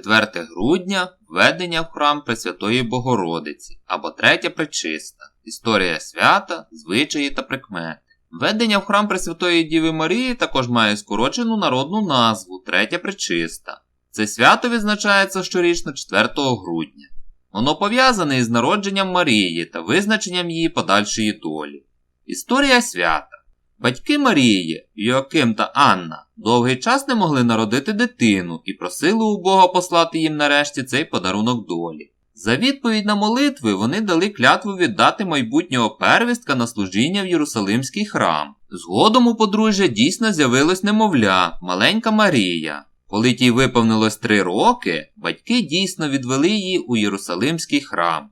4 грудня введення в храм Пресвятої Богородиці або третя пречиста. Історія свята, звичаї та прикмети. Введення в храм Пресвятої Діви Марії також має скорочену народну назву Третя Пречиста. Це свято відзначається щорічно 4 грудня. Воно пов'язане із народженням Марії та визначенням її подальшої долі. Історія свята. Батьки Марії, Йоаким та Анна, довгий час не могли народити дитину і просили у Бога послати їм нарешті цей подарунок долі. За відповідь на молитви вони дали клятву віддати майбутнього первістка на служіння в Єрусалимський храм. Згодом у подружжя дійсно з'явилось немовля, маленька Марія. Коли тій виповнилось три роки, батьки дійсно відвели її у Єрусалимський храм.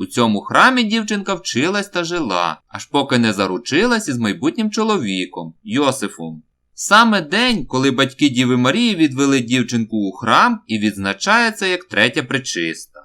У цьому храмі дівчинка вчилась та жила, аж поки не заручилась із майбутнім чоловіком Йосифом. Саме день, коли батьки Діви Марії відвели дівчинку у храм і відзначається як третя причиста.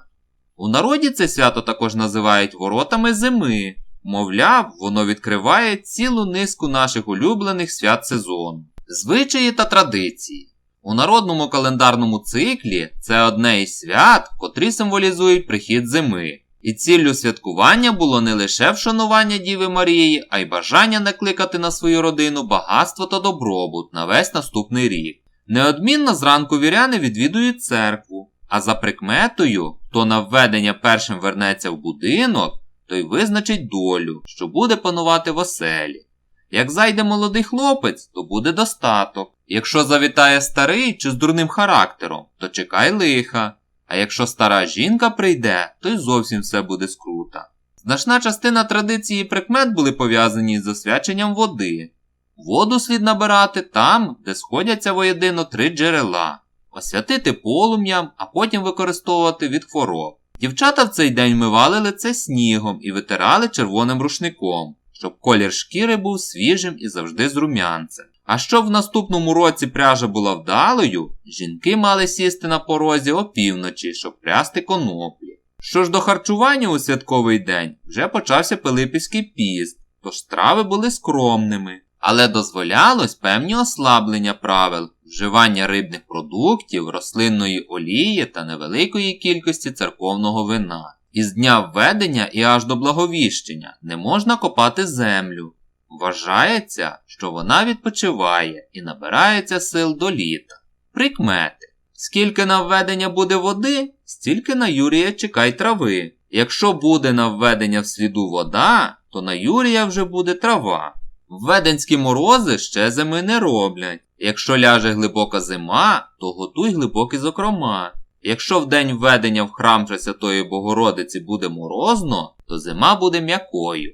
У народі це свято також називають воротами зими. Мовляв, воно відкриває цілу низку наших улюблених свят сезону. Звичаї та традиції. У народному календарному циклі це одне із свят, котрі символізують прихід зими. І ціллю святкування було не лише вшанування Діви Марії, а й бажання накликати на свою родину багатство та добробут на весь наступний рік. Неодмінно зранку віряни відвідують церкву, а за прикметою, хто на введення першим вернеться в будинок, той визначить долю, що буде панувати в оселі. Як зайде молодий хлопець, то буде достаток. Якщо завітає старий чи з дурним характером, то чекай лиха. А якщо стара жінка прийде, то й зовсім все буде скрута. Значна частина традиції прикмет були пов'язані з освяченням води. Воду слід набирати там, де сходяться воєдино три джерела, освятити полум'ям, а потім використовувати від хвороб. Дівчата в цей день мивали лице снігом і витирали червоним рушником, щоб колір шкіри був свіжим і завжди з рум'янцем. А щоб в наступному році пряжа була вдалою, жінки мали сісти на порозі опівночі, щоб прясти коноплі. Що ж до харчування у святковий день, вже почався Пилипівський піст, тож страви були скромними, але дозволялось певні ослаблення правил, вживання рибних продуктів, рослинної олії та невеликої кількості церковного вина. Із дня введення і аж до благовіщення не можна копати землю. Вважається, що вона відпочиває і набирається сил до літа. Прикмети. Скільки на введення буде води, стільки на Юрія чекай трави. Якщо буде на введення в сліду вода, то на Юрія вже буде трава. Введенські морози ще зими не роблять. Якщо ляже глибока зима, то готуй глибокі зокрома. Якщо в день введення в храм Пресвятої Богородиці буде морозно, то зима буде м'якою.